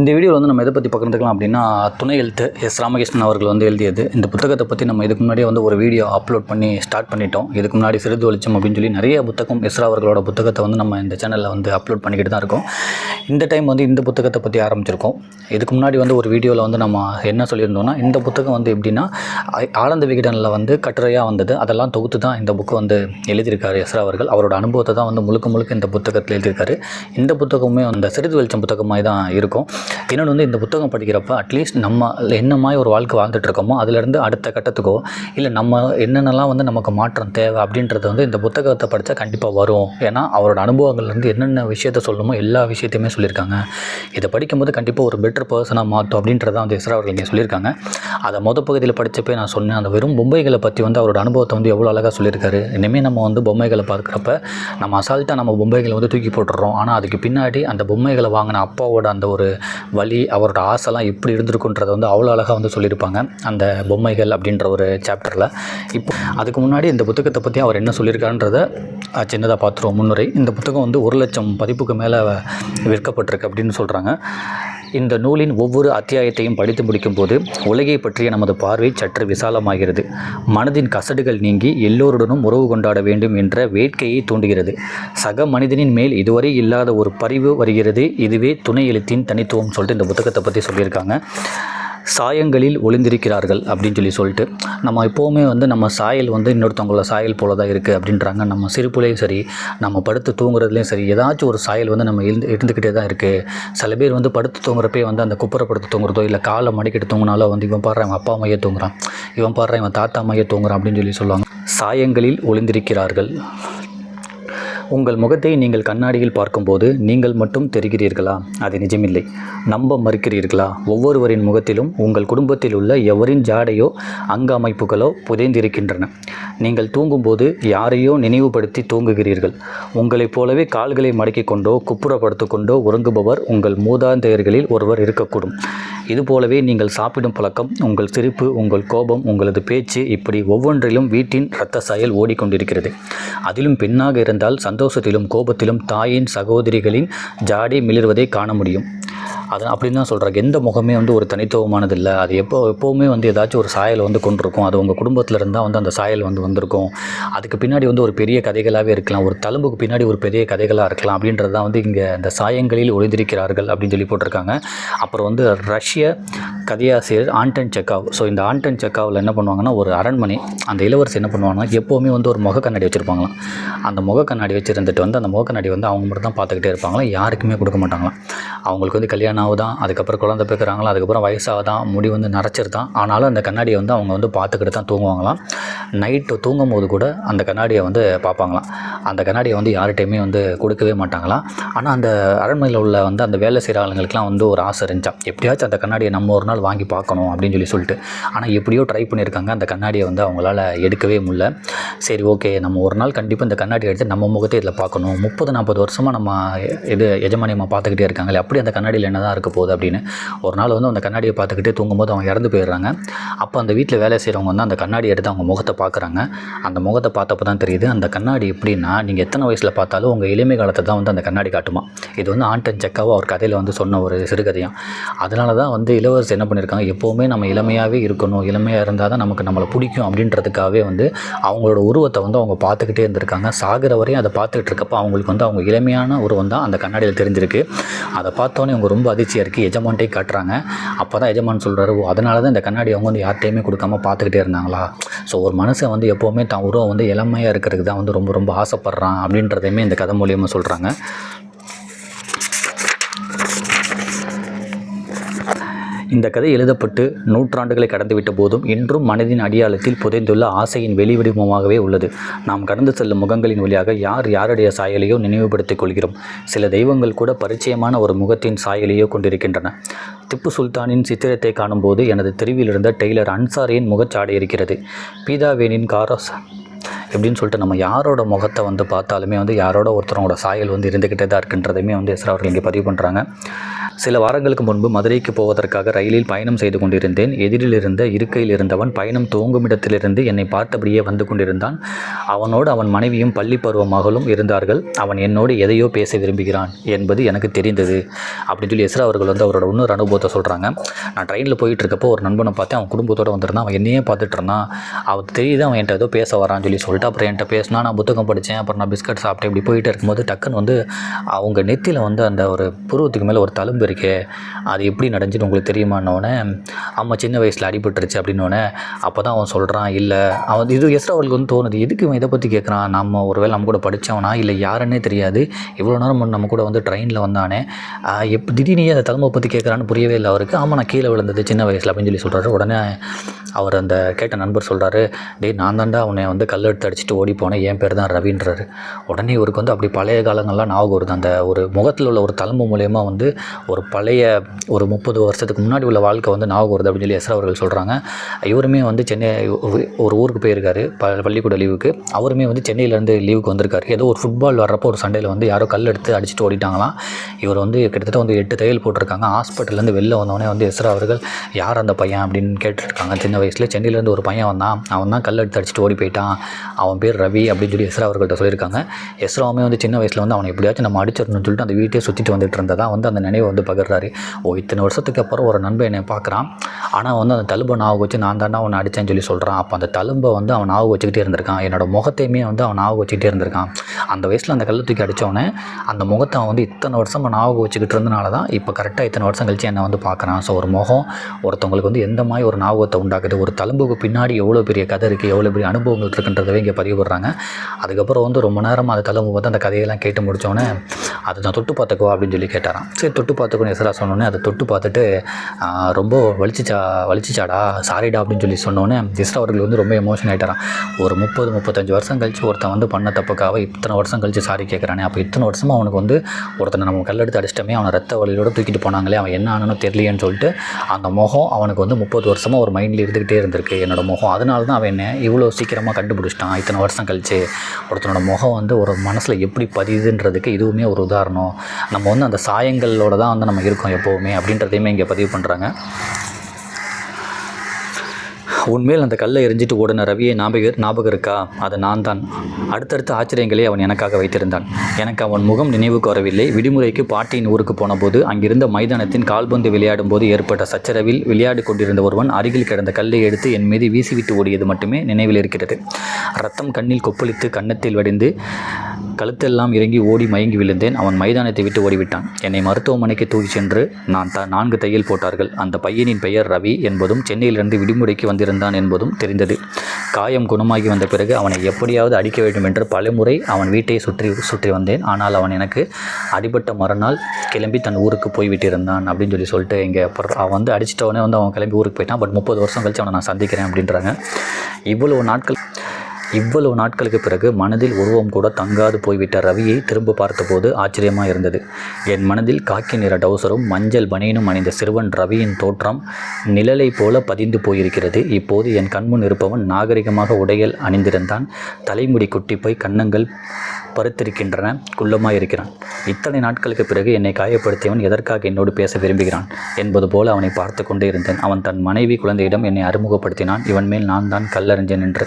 இந்த வீடியோவில் வந்து நம்ம எதை பற்றி பகிர்ந்துக்கலாம் அப்படின்னா துணை எழுத்து எஸ். ராமகிருஷ்ணன் அவர்கள் வந்து எழுதியது. இந்த புத்தகத்தை பற்றி நம்ம இதுக்கு முன்னாடியே வந்து ஒரு வீடியோ அப்லோட் பண்ணி ஸ்டார்ட் பண்ணிட்டோம். இதுக்கு முன்னாடி சிறிது வெளிச்சம் அப்படின்னு சொல்லி நிறைய புத்தகம் எஸ்ரா அவர்களோட புத்தகத்தை வந்து நம்ம இந்த சேனலில் வந்து அப்லோட் பண்ணிக்கிட்டு தான் இருக்கோம். இந்த டைம் வந்து இந்த புத்தகத்தை பற்றி ஆரம்பிச்சிருக்கோம். இதுக்கு முன்னாடி வந்து ஒரு வீடியோவில் வந்து நம்ம என்ன சொல்லியிருந்தோம்னா இந்த புத்தகம் வந்து எப்படின்னா ஆனந்த விகடனில் வந்து கட்டுரையாக வந்தது. அதெல்லாம் தொகுத்து தான் இந்த புக்கு வந்து எழுதியிருக்காரு எஸ்ரா அவர்கள். அவரோட அனுபவத்தை தான் வந்து முழுக்க முழுக்க இந்த புத்தகத்தில் எழுதியிருக்காரு. இந்த புத்தகமுமே அந்த சிறிது வெளிச்சம் புத்தகமாக தான் இருக்கும். இன்னொன்று வந்து இந்த புத்தகம் படிக்கிறப்ப அட்லீஸ்ட் நம்ம என்ன மாதிரி ஒரு வாழ்க்கை வாழ்ந்துட்டு இருக்கோமோ அதுலேருந்து அடுத்த கட்டத்துக்கோ இல்லை நம்ம என்னென்னலாம் வந்து நமக்கு மாற்றம் தேவை அப்படின்றது வந்து இந்த புத்தகத்தை படித்தா கண்டிப்பாக வரும். ஏன்னா அவரோட அனுபவங்கள்லேருந்து என்னென்ன விஷயத்த சொல்லணுமோ எல்லா விஷயத்தையுமே சொல்லியிருக்காங்க. இதை படிக்கும்போது கண்டிப்பாக ஒரு பெட்டர் பர்சனாக மாற்றும் அப்படின்றத வந்து இஸ்ரா அவர்கள் இங்கே சொல்லியிருக்காங்க. அதை மொத பகுதியில் படித்தப்பே நான் சொன்னேன் அந்த வெறும் பொம்மைகளை பற்றி வந்து அவரோட அனுபவத்தை வந்து எவ்வளோ அழகாக சொல்லியிருக்காரு. இனிமேல் நம்ம வந்து பொம்மைகளை பார்க்குறப்ப நம்ம அசால்ட்டாக நம்ம பொம்மைகளை வந்து தூக்கி போட்டுடுறோம் ஆனால் அதுக்கு பின்னாடி அந்த பொம்மைகளை வாங்கின அப்பாவோட அந்த ஒரு வழி அவரோட ஆசைலாம் எப்படி இருந்திருக்குன்றதை வந்து அவ்வளோ அழகாக வந்து சொல்லியிருப்பாங்க அந்த பொம்மைகள் அப்படின்ற ஒரு சாப்டரில் இப்போ அதுக்கு முன்னாடி இந்த புத்தகத்தை பற்றி அவர் என்ன சொல்லியிருக்காருன்றத சின்னதாக பார்த்துருவோம் முன்னுரை. இந்த புத்தகம் வந்து ஒரு லட்சம் பதிப்புக்கு மேலே விற்கப்பட்டிருக்கு அப்படின்னு சொல்கிறாங்க இந்த நூலின் ஒவ்வொரு அத்தியாயத்தையும் படித்து முடிக்கும்போது உலகை பற்றிய நமது பார்வை சற்று விசாலமாகிறது. மனதின் கசடுகள் நீங்கி எல்லோருடனும் உறவு கொண்டாட வேண்டும் என்ற வேட்கையை தூண்டுகிறது. சக மனிதனின் மேல் இதுவரை இல்லாத ஒரு பரிவு வருகிறது. இதுவே துணை எழுத்தின் தனித்துவம் சொல்லிட்டு இந்த புத்தகத்தை பற்றி சொல்லியிருக்காங்க. சாயங்களில் ஒளிந்திருக்கிறார்கள் அப்படின்னு சொல்லி சொல்லிட்டு நம்ம எப்போவுமே வந்து நம்ம சாயல் வந்து இன்னொருத்தவங்களோட சாயல் போல தான் இருக்குது அப்படின்றாங்க. நம்ம சிரிப்புலேயும் சரி நம்ம படுத்து தூங்குறதுலேயும் சரி ஏதாச்சும் ஒரு சாயல் வந்து நம்ம இருந்து இருந்துக்கிட்டே தான் இருக்குது சில பேர் வந்து படுத்து தூங்குறப்பே வந்து அந்த குப்பரை படுத்து தூங்குறதோ இல்லை காலை மடிக்கிட்டு தூங்கினாலோ வந்து இவன் பாடுற இவன் அப்பா அம்மையே தூங்குறான் இவன் பாடுற இவன் தாத்தா அம்மையே தூங்குறான் அப்படின்னு சொல்லி சொல்லுவாங்க. சாயங்களில் ஒளிந்திருக்கிறார்கள். உங்கள் முகத்தை நீங்கள் கண்ணாடியில் பார்க்கும்போது நீங்கள் மட்டும் தெரிகிறீர்களா? அது நிஜமில்லை. நம்ப மறுக்கிறீர்களா? ஒவ்வொருவரின் முகத்திலும் உங்கள் குடும்பத்தில் உள்ள எவரின் ஜாடையோ அங்க அமைப்புகளோ புதைந்திருக்கின்றன. நீங்கள் தூங்கும்போது யாரையோ நினைவுபடுத்தி தூங்குகிறீர்கள். உங்களைப் போலவே கால்களை மடக்கிக் கொண்டோ குப்புறப்படுத்திக் கொண்டோ உறங்குபவர் உங்கள் மூதாந்தையர்களில் ஒருவர் இருக்கக்கூடும். இதுபோலவே நீங்கள் சாப்பிடும் பழக்கம் உங்கள் சிரிப்பு உங்கள் கோபம் உங்களது பேச்சு இப்படி ஒவ்வொன்றிலும் வீட்டின் இரத்த சாயல் ஓடிக்கொண்டிருக்கிறது. அதிலும் பெண்ணாக இருந்தால் சந்தோஷத்திலும் கோபத்திலும் தாயின் சகோதரிகளின் ஜாடி மிளிர்வதை காண முடியும். அது அப்படின்னு தான் சொல்கிறாங்க எந்த முகமே வந்து ஒரு தனித்துவமானது இல்லை. அது எப்போ எப்போவுமே வந்து ஏதாச்சும் ஒரு சாயல் வந்து கொண்டிருக்கும். அது உங்கள் குடும்பத்தில் இருந்தால் வந்து அந்த சாயல் வந்து வந்திருக்கும். அதுக்கு பின்னாடி வந்து ஒரு பெரிய கதைகளாகவே இருக்கலாம். ஒரு தழும்புக்கு பின்னாடி ஒரு பெரிய கதைகளாக இருக்கலாம் அப்படின்றது தான் வந்து இங்கே இந்த சாயங்களில் ஒளிந்திருக்கிறார்கள் அப்படின்னு சொல்லி போட்டிருக்காங்க. அப்புறம் வந்து ரஷ்ய கதையாசிரியர் ஆண்டன் செக்காவ். ஸோ இந்த ஆண்டன் செக்காவில் என்ன பண்ணுவாங்கன்னா ஒரு அரண்மனை அந்த இளவரசி என்ன பண்ணுவாங்கன்னா எப்போவுமே வந்து ஒரு முக கண்ணாடி வச்சுருப்பாங்களாம். அந்த முக கண்ணாடி வச்சுருந்துட்டு வந்து அந்த முக கண்ணாடி வந்து அவங்க மட்டும் தான் பார்த்துக்கிட்டே இருப்பாங்களாம். யாருக்குமே கொடுக்க மாட்டாங்களாம். அவங்களுக்கு வந்து கல்யாணம் ஆகுதான் அதுக்கப்புறம் குழந்தை பிறக்கிறாங்களா அதுக்கப்புறம் வயசாகுதான் முடி வந்து நரைச்சிருதான். ஆனாலும் அந்த கண்ணாடியை வந்து அவங்க வந்து பார்த்துக்கிட்டு தான் தூங்குவாங்களாம். நைட்டு தூங்கும் போது கூட அந்த கண்ணாடியை வந்து பார்ப்பாங்களாம். அந்த கண்ணாடியை வந்து யார்கிட்டையுமே வந்து கொடுக்கவே மாட்டாங்களாம். ஆனால் அந்த அரண்மனையில் உள்ள வந்து அந்த வேலை செய்கிற ஆளுங்களுக்குலாம் வந்து ஒரு ஆசை இருந்துச்சான் எப்படியாச்சும் அந்த கண்ணாடியை நம்ம ஒரு நாள் வாங்கி பார்க்கணும் அப்படின்னு சொல்லி சொல்லிட்டு. ஆனால் எப்படியோ ட்ரை பண்ணியிருக்காங்க. அந்த கண்ணாடியை வந்து அவங்களால எடுக்கவே முடியல. சரி ஓகே நம்ம ஒரு நாள் கண்டிப்பாக இந்த கண்ணாடி எடுத்து நம்ம முகத்தை இதில் பார்க்கணும். முப்பது நாற்பது வருஷமாக நம்ம இது எஜமானியமாக பார்த்துக்கிட்டே இருக்காங்களே அப்படி அந்த கண்ணாடியில் என்ன தான் இருக்க போகுது அப்படின்னு. ஒரு நாள் வந்து அந்த கண்ணாடியை பார்த்துக்கிட்டே தூங்கும்போது அவங்க இறந்து போயிடுறாங்க. அப்போ அந்த வீட்டில் வேலை செய்கிறவங்க வந்து அந்த கண்ணாடி எடுத்து அவங்க முகத்தை பார்க்குறாங்க. அந்த முகத்தை பார்த்தப்போ தான் தெரியுது அந்த கண்ணாடி எப்படின்னா நீங்கள் எத்தனை வயசில் பார்த்தாலும் உங்கள் இளமை காலத்தை தான் வந்து அந்த கண்ணாடி காட்டுமா. இது வந்து ஆண்டன் செக்காவோ அவர் கதையில் வந்து சொன்ன ஒரு சிறுகதையும். அதனால தான் வந்து இளவரசர் என்ன பண்ணியிருக்காங்க எப்போவுமே நம்ம இளமையாகவே இருக்கணும் இளமையாக இருந்தால் தான் நமக்கு நம்மளை பிடிக்கும் அப்படின்றதுக்காகவே வந்து அவங்களோட உருவத்தை வந்து அவங்க பார்த்துக்கிட்டே இருந்திருக்காங்க. சாகிற வரையும் அதை பார்த்துக்கிட்டு இருக்கப்போ அவங்களுக்கு வந்து அவங்க இளமையான உருவம் தான் அந்த கண்ணாடியில் தெரிஞ்சிருக்கு. அதை பார்த்தோன்னே அவங்க ரொம்ப அதிர்ச்சியாக இருக்குது எஜமான்ட்டே காட்டுறாங்க. அப்போ தான் எஜமான் சொல்கிறாரு ஓ அதனால தான் இந்த கண்ணாடி அவங்க வந்து யார்கிட்டையுமே கொடுக்காம பார்த்துக்கிட்டே இருந்தாங்களா? ஸோ ஒரு மனுஷன் வந்து எப்போவுமே தான் உருவம் வந்து இளமையாக இருக்கிறதுக்கு தான் வந்து ரொம்ப ரொம்ப ஆசைப்பட்றான் அப்படின்றதையுமே இந்த கதை மூலியமாக சொல்கிறாங்க இந்த கதை எழுதப்பட்டு நூற்றாண்டுகளை கடந்துவிட்ட போதும் இன்றும் மனதின் அடியாளத்தில் புதைந்துள்ள ஆசையின் வெளிவடிவமாகவே உள்ளது. நாம் கடந்து செல்லும் முகங்களின் வழியாக யார் யாருடைய சாயலையோ நினைவுபடுத்திக் கொள்கிறோம். சில தெய்வங்கள் கூட பரிச்சயமான ஒரு முகத்தின் சாயலையோ கொண்டிருக்கின்றன. திப்பு சுல்தானின் சித்திரத்தை காணும்போது எனது தெருவில் இருந்த டெய்லர் அன்சாரியின் முகச்சாடை இருக்கிறது. பீதாவேனின் காரஸ் எப்படின்னு சொல்லிட்டு நம்ம யாரோட முகத்தை வந்து பார்த்தாலுமே வந்து யாரோட ஒருத்தரோட சாயல் வந்து இருந்துக்கிட்டே தான் இருக்குன்றதையுமே வந்து எஸ்ரா அவர்கள் இங்கே பதிவு பண்ணுறாங்க சில வாரங்களுக்கு முன்பு மதுரைக்கு போவதற்காக ரயிலில் பயணம் செய்து கொண்டிருந்தேன். எதிரில் இருந்த இருக்கையில் இருந்தவன் பயணம் துவங்கும் இடத்திலிருந்து என்னை பார்த்தபடியே வந்து கொண்டிருந்தான். அவனோடு அவன் மனைவியும் பள்ளி பருவ மகளும் இருந்தார்கள். அவன் என்னோடு எதையோ பேச விரும்புகிறான் என்பது எனக்கு தெரிந்தது அப்படின்னு சொல்லி எஸ்ரா அவர்கள் வந்து அவரோட இன்னொரு அனுபவத்தை சொல்கிறாங்க நான் ட்ரெயினில் போயிட்டு இருக்கப்போ ஒரு நண்பனை பார்த்தேன். அவன் குடும்பத்தோடு வந்திருந்தான். அவன் என்னையே பார்த்துட்டு இருந்தான். அவன் தெரியுது அவன் என்கிட்ட ஏதோ பேச வரான்னு சொல்லி சொல்லிட்டு அப்புறம் என்கிட்ட பேசினா நான் புத்தகம் படித்தேன் அப்புறம் நான் பிஸ்கட் சாப்பிட்டேன் இப்படி போயிட்டு இருக்கும்போது டக்குன்னு வந்து அவங்க நெத்தியில் வந்து அந்த ஒரு புருவத்துக்கு மேலே ஒரு தழும்பு இருக்கே அது எப்படி நடந்துச்சுன்னு உங்களுக்கு தெரியுமான்னொடனே அம்மா சின்ன வயசில் அடிபட்டுருச்சு அப்படின்னோடனே அப்போ தான் அவன் சொல்கிறான் இல்லை. அவன் இது எஸ்ரா அவளுக்கு வந்து தோணுது எதுக்கு இவன் இதை பற்றி கேட்குறான் நம்ம ஒருவேளை நம்ம கூட படித்தவனா இல்லை யாருன்னே தெரியாது. இவ்வளோ நேரம் நம்ம கூட வந்து ட்ரெயினில் வந்தானே எப் எப்போ திடீர்னு அந்த தழும்பை பற்றி கேட்குறான்னு புரியவே இல்லை அவருக்கு. ஆமாம் நான் கீழே விழுந்தது சின்ன வயசில் அப்படின்னு சொல்லி சொல்கிறாரு உடனே அவர் அந்த கேட்ட நண்பர் சொல்கிறாரு டேய் நான் தாண்டா அவனை வந்து கல் எடுத்து அடிச்சுட்டு ஓடி போனேன் என் பேர் தான் ரவின்றாரு. உடனே இவருக்கு வந்து அப்படி பழைய காலங்கள்லாம் ஞாபகம் வருது. அந்த ஒரு முகத்தில் உள்ள ஒரு தழும்பு மூலயமா வந்து ஒரு பழைய ஒரு முப்பது வருஷத்துக்கு முன்னாடி உள்ள வாழ்க்கை வந்து ஞாபகம் வருது அப்படின்னு சொல்லி எஸ்ரா அவர்கள் சொல்கிறாங்க இவருமே வந்து சென்னை ஒரு- ஊருக்கு போயிருக்காரு ப பள்ளிக்கூட லீவுக்கு. அவருமே வந்து சென்னையிலேருந்து லீவுக்கு வந்திருக்காரு. ஏதோ ஒரு ஃபுட்பால் வர்றப்போ ஒரு சண்டையில் வந்து யாரோ கல் எடுத்து அடிச்சுட்டு ஓடிட்டாங்களாம். இவர் வந்து கிட்டத்தட்ட வந்து எட்டு தையல் போட்டிருக்காங்க. ஹாஸ்பிட்டல்லேருந்து வெளில வந்தோடனே வந்து எஸ்ரா அவர்கள் யார் அந்த பையன்? அப்படின்னு கேட்டுருக்காங்க. சின்ன வயசில் சென்னையிலேருந்து ஒரு பையன் வந்தான். அவன் தான் கல் எடுத்து அடிச்சுட்டு ஓடி போயிட்டான். அவன் பேர் ரவி அப்படின்னு சொல்லி எஸ்ரா அவர்கள்ட்ட சொல்லியிருக்காங்க. எஸ்ராவுமே வந்து சின்ன வயசில் வந்து அவனை எப்படியாச்சும் நம்ம அடிச்சிடணும்னு சொல்லிட்டு அந்த வீட்டையே சுற்றிட்டு வந்துட்டு இருந்ததா வந்து அந்த நினைவை வந்து பகிர்றாரு. ஓ இத்தனை வருஷத்துக்கு அப்புறம் ஒரு நண்பன் என்னை பார்க்குறான். ஆனால் வந்து அந்த தழும்பை ஞாபகம் வச்சு நான் தாண்டா அவனை அடித்தேன்னு சொல்லி சொல்கிறான் அப்போ அந்த தழும்பை வந்து அவன் ஞாபகம் வச்சுக்கிட்டே இருந்திருக்கான். என்னோட முகத்தையுமே வந்து அவன் ஞாபகம் வச்சுக்கிட்டே இருந்திருக்கான். அந்த வயசில் அந்த கல்லை தூக்கி அடித்தவனே அந்த முகத்தை அவன் வந்து இத்தனை வருஷம் ஞாபகம் வச்சுக்கிட்டு இருந்தனால தான் இப்போ கரெக்டாக இத்தனை வருஷம் கழிச்சு என்னை வந்து பார்க்குறான். ஸோ ஒரு முகம் ஒருத்தவங்களுக்கு வந்து எந்த மாதிரி ஒரு ஞாபகத்தை உண்டாக்குது? ஒரு தழும்புக்கு பின்னாடி எவ்வளோ பெரிய கதை இருக்குது எவ்வளோ பெரிய அனுபவங்கள் இருக்குன்றதவே இங்கே பதிவு பண்ணுறாங்க அதுக்கப்புறம் வந்து ரொம்ப நேரம் அது தழும்பு வந்து அந்த கதையெல்லாம் கேட்டு முடித்தோடனே அதை நான் தொட்டு பார்த்துக்கோ அப்படின்னு சொல்லி கேட்டாராம். சரி தொட்டு பார்த்துக்கோன்னு எசரா சொன்னோன்னே அதை தொட்டு பார்த்துட்டு ரொம்ப வலிச்சிச்சா வலிச்சிச்சாடா சாரிடா அப்படின்னு சொல்லி சொன்னோன்னே இஸ்ரா அவர்கள் வந்து ரொம்ப எமோஷன் ஆகிட்டாரான் ஒரு முப்பது முப்பத்தஞ்சு வருஷம் கழிச்சு ஒருத்தன் வந்து பண்ண தப்புக்காக இத்தனை வருஷம் கழிச்சு சாரி கேட்குறானே அப்போ இத்தனை வருஷமாக அவனுக்கு வந்து ஒருத்தனை நம்ம கல்லெடுத்து அடிச்சிட்டோமே அவனை ரத்த வழியோட தூக்கிட்டு போனாங்களே அவன் என்ன ஆனானோ தெரியலையேன்னு சொல்லிட்டு அந்த முகம் அவனுக்கு வந்து முப்பது வருஷமாக ஒரு மைண்டில் இருந்துக்கிட்டே இருந்திருக்கு. என்னோட முகம் அதனால தான் அவன் என்ன இவ்வளோ சீக்கிரமாக கண்டுபிடிச்சிட்டான் இத்தனை வருஷம் கழிச்சு ஒருத்தனோட முகம் வந்து ஒரு மனசில் எப்படி பதியுதுன்றதுக்கு இதுவுமே ஒரு உதாரணம். நம்ம வந்து அந்த சாயங்களோட தான் வந்து நம்ம இருக்கோம் எப்போவுமே அப்படின்றதையுமே இங்கே பதிவு பண்ணுறாங்க உன்மேல் அந்த கல்லை எரிஞ்சிட்டு ஓடின ரவியை ஞாபக ஞாபகம் இருக்கா? அது நான் தான் அடுத்தடுத்த ஆச்சரியங்களை அவன் எனக்காக வைத்திருந்தான். எனக்கு அவன் முகம் நினைவுக்கு வரவில்லை. விடுமுறைக்கு பாட்டியின் ஊருக்கு போனபோது அங்கிருந்த மைதானத்தின் கால்பந்து விளையாடும் போது ஏற்பட்ட சச்சரவில் விளையாடி கொண்டிருந்த ஒருவன் அருகில் கிடந்த கல்லை எடுத்து என் மீது வீசிவிட்டு ஓடியது மட்டுமே நினைவில் இருக்கிறது. ரத்தம் கண்ணில் கொப்பளித்து கன்னத்தில் வடிந்து கழுத்தெல்லாம் இறங்கி ஓடி மயங்கி விழுந்தேன். அவன் மைதானத்தை விட்டு ஓடிவிட்டான். என்னை மருத்துவமனைக்கு தூக்கிச் சென்று நான் த நான்கு தையல் போட்டார்கள். அந்த பையனின் பெயர் ரவி என்பதும் சென்னையிலிருந்து விடுமுறைக்கு வந்திருந்தான் என்பதும் தெரிந்தது. காயம் குணமாகி வந்த பிறகு அவனை எப்படியாவது அடிக்க வேண்டும் என்று பலமுறை அவன் வீட்டை சுற்றி சுற்றி வந்தேன். ஆனால் அவன் எனக்கு அடிபட்ட மறுநாள் கிளம்பி தன் ஊருக்கு போய்விட்டிருந்தான் அப்படின்னு சொல்லி சொல்லிட்டு இங்கே அப்புறம் அவன் வந்து அடிச்சிட்டவனே வந்து அவன் கிளம்பி ஊருக்கு போயிட்டான். பட் முப்பது வருஷம் கழிச்சு அவனை நான் சந்திக்கிறேன் அப்படின்றாங்க. இவ்வளவு நாட்கள் இவ்வளவு நாட்களுக்கு பிறகு மனதில் உருவம் கூட தங்காது போய்விட்ட ரவியை திரும்ப பார்த்தபோது ஆச்சரியமாக இருந்தது. என் மனதில் காக்கி நிற டவுசரும் மஞ்சள் பனியனும் அணிந்த சிறுவன் ரவியின் தோற்றம் நிழலை போல பதிந்து போயிருக்கிறது. இப்போது என் கண்முன் இருப்பவன் நாகரிகமாக உடைகள் அணிந்திருந்தான். தலைமுடி குட்டி போய் கன்னங்கள் பருத்திருக்கின்றன குள்ளமாக இருக்கிறான். இத்தனை நாட்களுக்கு பிறகு என்னை காயப்படுத்தியவன் எதற்காக என்னோடு பேச விரும்புகிறான் என்பது போல அவனை பார்த்து கொண்டே இருந்தேன். அவன் தன் மனைவி குழந்தையிடம் என்னை அறிமுகப்படுத்தினான். இவன் மேல் நான் தான் கல்லறிஞ்சேன் என்று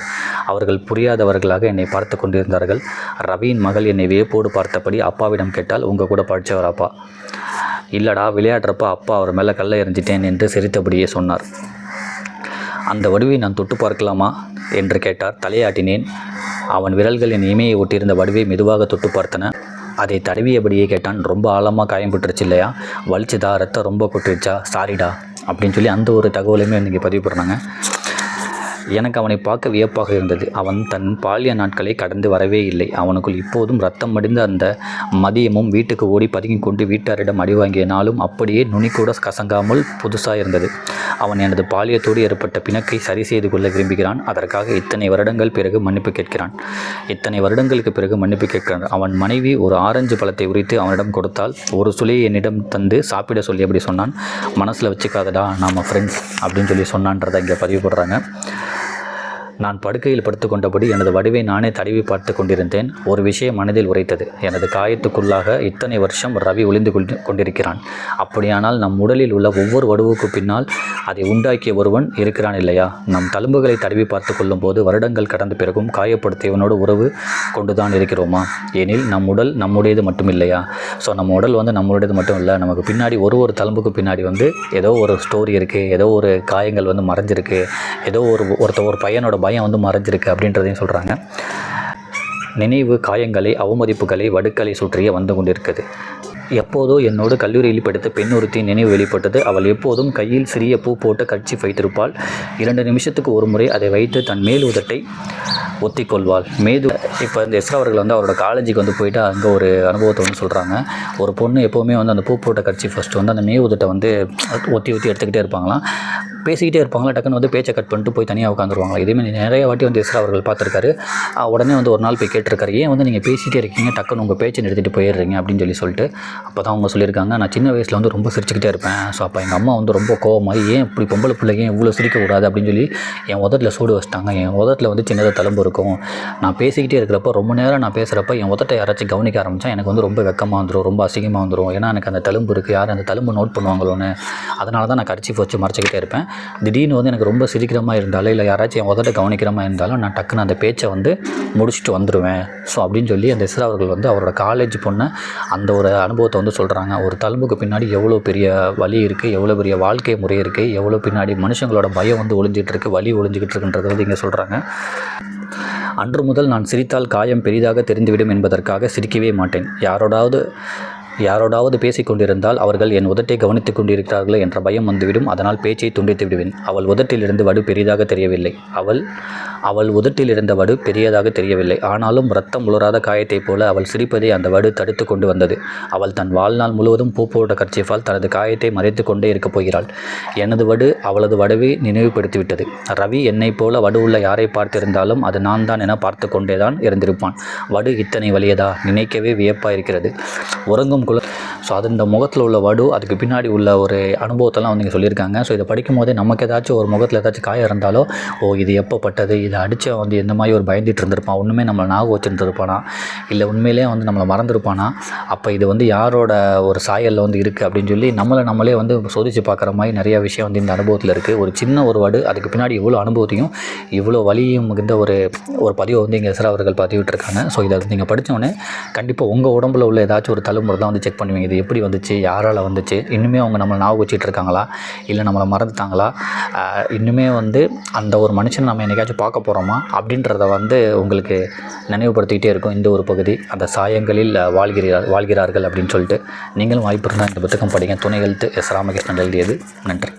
அவர்கள் புரியாதவர்களாக என்னை பார்த்து கொண்டிருந்தார்கள். ரவியின் மகள் என்னை வியப்போடு பார்த்தபடி அப்பாவிடம் கேட்டால் உங்கள் கூட படித்தவர் அப்பா. இல்லடா விளையாடுறப்ப அப்பா அவர் மேலே கல்லை எறிஞ்சிட்டேன் என்று சிரித்தபடியே சொன்னார். அந்த வடுவை நான் தொட்டு பார்க்கலாமா? என்று கேட்டார். தலையாட்டினேன். அவன் விரல்கள் என் இமையை ஒட்டியிருந்த வடுவை மெதுவாக தொட்டு பார்த்தன. அதை தடவியபடியே கேட்டான். ரொம்ப ஆழமாக காயம்பட்டுருச்சு இல்லையா? வலிச்சுதா? ரத்தம் ரொம்ப கொட்டுருச்சா சாரிடா அப்படின்னு சொல்லி அந்த ஒரு தகவலையுமே இன்றைக்கி பதிவு பண்ணுறாங்க எனக்கு அவனை பார்க்க வியப்பாக இருந்தது. அவன் தன் பாலிய நாட்களை கடந்து வரவே இல்லை. அவனுக்குள் இப்போதும் ரத்தம் மடிந்த அந்த மதியமும் வீட்டுக்கு ஓடி பதுங்கி கொண்டு வீட்டாரிடம் அடி வாங்கிய நாளும் அப்படியே நுனிக்கூட கசங்காமல் புதுசாக இருந்தது. அவன் எனது பாலியத்தோடு ஏற்பட்ட பிணக்கை சரி செய்து கொள்ள விரும்புகிறான். அதற்காக இத்தனை வருடங்கள் பிறகு மன்னிப்பு கேட்கிறான். இத்தனை வருடங்களுக்கு பிறகு மன்னிப்பு கேட்கிறான். அவன் மனைவி ஒரு ஆரஞ்சு பழத்தை உரித்து அவனிடம் கொடுத்தால் ஒரு சுளியை என்னிடம் தந்து சாப்பிட சொல்லி அப்படி சொன்னான். மனசில் வச்சுக்காதடா நாம் ஃப்ரெண்ட்ஸ் அப்படின்னு சொல்லி சொன்னான்றதை இங்கே பதிவு போடுறாங்க. நான் படுக்கையில் படுத்துக்கொண்டபடி எனது வடிவை நானே தடவி பார்த்து கொண்டிருந்தேன். ஒரு விஷயம் மனதில் உரைத்தது. எனது காயத்துக்குள்ளாக இத்தனை வருஷம் ரவி ஒளிந்து கொண்டிருக்கிறான். அப்படியானால் நம் உடலில் உள்ள ஒவ்வொரு வடுவுக்கு பின்னால் அதை உண்டாக்கிய ஒருவன் இருக்கிறான் இல்லையா? நம் தழும்புகளை தடவி பார்த்து கொள்ளும்போது வருடங்கள் கடந்த பிறகும் காயப்படுத்தியவனோடு உறவு கொண்டுதான் இருக்கிறோமா? எனில் நம் உடல் நம்முடையது மட்டும் இல்லையா ஸோ நம்ம உடல் வந்து நம்மளுடையது மட்டும் இல்லை நமக்கு பின்னாடி ஒரு ஒரு தழும்புக்கு பின்னாடி வந்து ஏதோ ஒரு ஸ்டோரி இருக்குது ஏதோ ஒரு காயங்கள் வந்து மறைஞ்சிருக்கு. ஏதோ ஒரு ஒருத்த ஒரு பையனோட பயம் வந்து மறைஞ்சிருக்கு அப்படின்றதையும் சொல்கிறாங்க நினைவு காயங்களை அவமதிப்புகளை வடுக்களை சுற்றியே வந்து கொண்டிருக்கிறது எப்போதோ என்னோடு கல்லூரியில் படித்த பெண் ஒருத்தி நினைவு வெளிப்பட்டது. அவள் எப்போதும் கையில் சிறிய பூ போட்டு கட்சி வைத்திருப்பாள். இரண்டு நிமிஷத்துக்கு ஒரு முறை அதை வைத்து தன் மேல் உதட்டை ஒத்திக்கொள்வாள். மேது இப்போ இந்த எஸ்ரா அவர்கள் வந்து அவரோட காலேஜுக்கு வந்து போயிட்டு அங்கே ஒரு அனுபவத்தை வந்து சொல்கிறாங்க ஒரு பொண்ணு எப்போவுமே வந்து அந்த பூ போட்ட கட்சி ஃபஸ்ட்டு வந்து அந்த மே உதட்டை வந்து ஒத்தி ஒத்தி எடுத்துக்கிட்டே இருப்பாங்களாம். பேசிக்கிட்டே இருப்பாங்களா டக்குன்னு வந்து பேச்சை கட் பண்ணிட்டு போய் தனியாக உட்காந்துருவாங்களா? இதேமாதிரி நிறைய வாட்டி வந்து இஸ்ரா அவர்கள் பார்த்துருக்காரு. உடனே வந்து ஒரு நாள் போய் கேட்டிருக்காரு. ஏன் வந்து நீங்கள் பேசிகிட்டே இருக்கீங்க? டக்குன்னு உங்கள் பேச்சை நிறுத்திட்டு போயிடுறீங்க அப்படின்னு சொல்லி சொல்லிட்டு அப்போ தான் அவங்க சொல்லியிருக்காங்க. நான் சின்ன வயசில் வந்து ரொம்ப சிரிச்சுக்கிட்டே இருப்பேன். ஸோ அப்போ எங்கள் அம்மா வந்து ரொம்ப கோவமாகி ஏன் இப்படி பொம்பளை பிள்ளைங்க இவ்வளோ சிரிக்கக்கூடாது? அப்படின்னு சொல்லி என் உதட்டில் சூடு வச்சிட்டாங்க. என் உதட்டில் வந்து சின்னதாக தழும்பு இருக்கும். நான் பேசிக்கிட்டே இருக்கிறப்ப ரொம்ப நேரம் நான் பேசுகிறப்ப என் உதட்டை யாராச்சும் கவனிக்க ஆரம்பித்தா எனக்கு வந்து ரொம்ப வெக்கமாக வந்துடும் ரொம்ப அசிங்கமாக வந்துடும் ஏன்னா எனக்கு அந்த தழும்பு இருக்குது யார் அந்த தழும்பு நோட் பண்ணுவாங்களோன்னு. அதனால தான் நான் கடிச்சி வச்சு மறைச்சிக்கிட்டே இருப்பேன். திடீர்னு வந்து எனக்கு ரொம்ப சிரிக்கிறமாக இருந்தாலும் இல்லை யாராச்சும் என் உதட்ட கவனிக்கிறமா இருந்தாலும் நான் டக்குன்னு அந்த பேச்சை வந்து முடிச்சுட்டு வந்துடுவேன் ஸோ அப்படின்னு சொல்லி அந்த இஸ்ரா அவர்கள் வந்து அவரோட காலேஜ் பொண்ணை அந்த ஒரு அனுபவத்தை வந்து சொல்கிறாங்க ஒரு தழும்புக்கு பின்னாடி எவ்வளோ பெரிய வலி இருக்குது எவ்வளோ பெரிய வாழ்க்கை முறை இருக்குது எவ்வளோ பின்னாடி மனுஷங்களோட பயம் வந்து ஒளிஞ்சிகிட்டு இருக்குது வலி ஒளிஞ்சிக்கிட்டு இருக்குன்றதை வந்து இங்கே சொல்கிறாங்க அன்று முதல் நான் சிரித்தால் காயம் பெரிதாக தெரிந்துவிடும் என்பதற்காக சிரிக்கவே மாட்டேன். யாரோடாவது யாரோடாவது பேசிக் கொண்டிருந்தால் அவர்கள் என் உதட்டை கவனித்துக் கொண்டிருக்கிறார்கள் என்ற பயம் வந்துவிடும். அதனால் பேச்சை துண்டித்து விடுவேன் அவள் உதட்டிலிருந்து வடு பெரிதாக தெரியவில்லை. அவள் அவள் உதட்டில் இருந்த வடு பெரியதாக தெரியவில்லை. ஆனாலும் ரத்தம் உலராத காயத்தைப் போல அவள் சிரிப்பதை அந்த வடு தடுத்து கொண்டு வந்தது. அவள் தன் வாழ்நாள் முழுவதும் பூ போட்ட கர்ச்சிஃபால் தனது காயத்தை மறைத்து கொண்டே இருக்கப் போகிறாள். எனது வடு அவளது வடுவை நினைவுபடுத்திவிட்டது. ரவி என்னைப் போல வடு உள்ள யாரை பார்த்திருந்தாலும் அது நான் தான் என பார்த்து கொண்டே தான் இருந்திருப்பான். வடு இத்தனை வலியதா? நினைக்கவே வியப்பாக இருக்கிறது உறங்கும் குல ஸோ அது இந்த முகத்தில் உள்ள வடு அதுக்கு பின்னாடி உள்ள ஒரு அனுபவத்தெல்லாம் வந்து சொல்லியிருக்காங்க. ஸோ இதை படிக்கும் போதே நமக்கு ஏதாச்சும் ஒரு முகத்தில் ஏதாச்சும் காயம் இருந்தாலோ ஓ இது எப்போ பட்டது இது அடித்த வந்து எந்த மாதிரி ஒரு பயந்துட்டு இருந்திருப்பான்? ஒன்றுமே நம்மளை ஞாபகம் வச்சுருந்துருப்பானா? இல்லை உண்மையிலேயே வந்து நம்மளை மறந்துருப்பானா? அப்போ இது வந்து யாரோட ஒரு சாயலில் வந்து இருக்குது அப்படின்னு சொல்லி நம்மளை நம்மளே வந்து சோதித்து பார்க்குற மாதிரி நிறையா விஷயம் வந்து இந்த அனுபவத்தில் இருக்குது ஒரு சின்ன ஒரு வடு அதுக்கு பின்னாடி இவ்வளோ அனுபவத்தையும் இவ்வளோ வலியும் மிகுந்த ஒரு ஒரு பதிவை வந்து இங்கே எஸ்ரா அவர்கள் பதிவிட்டுருக்காங்க. ஸோ இதை நீங்கள் படித்தோடனே கண்டிப்பாக உங்கள் உடம்புல உள்ள ஏதாச்சும் ஒரு தலைமுறை தான் வந்து செக் பண்ணுவீங்க. இது எப்படி வந்துச்சு? யாரால் வந்துச்சு? இன்னுமே அவங்க நம்மளை ஞாபகம் வச்சுட்டு இருக்காங்களா இல்லை நம்மளை மறந்துட்டாங்களா? இன்னுமே வந்து அந்த ஒரு மனுஷன் நம்ம என்னைக்காச்சும் பார்க்க போகிறோமா அப்படின்றத வந்து உங்களுக்கு நினைவுபடுத்திக்கிட்டே இருக்கும் இந்த ஒரு பகுதி. அந்த சாயங்களில் வாழ்கிறார் வாழ்கிறார்கள் அப்படின்னு சொல்லிட்டு நீங்களும் வாய்ப்பு இருந்தால் இந்த புத்தகம் படிங்க. துணை எழுத்து எஸ் ராமகிருஷ்ணன் எழுதியது. நன்றி.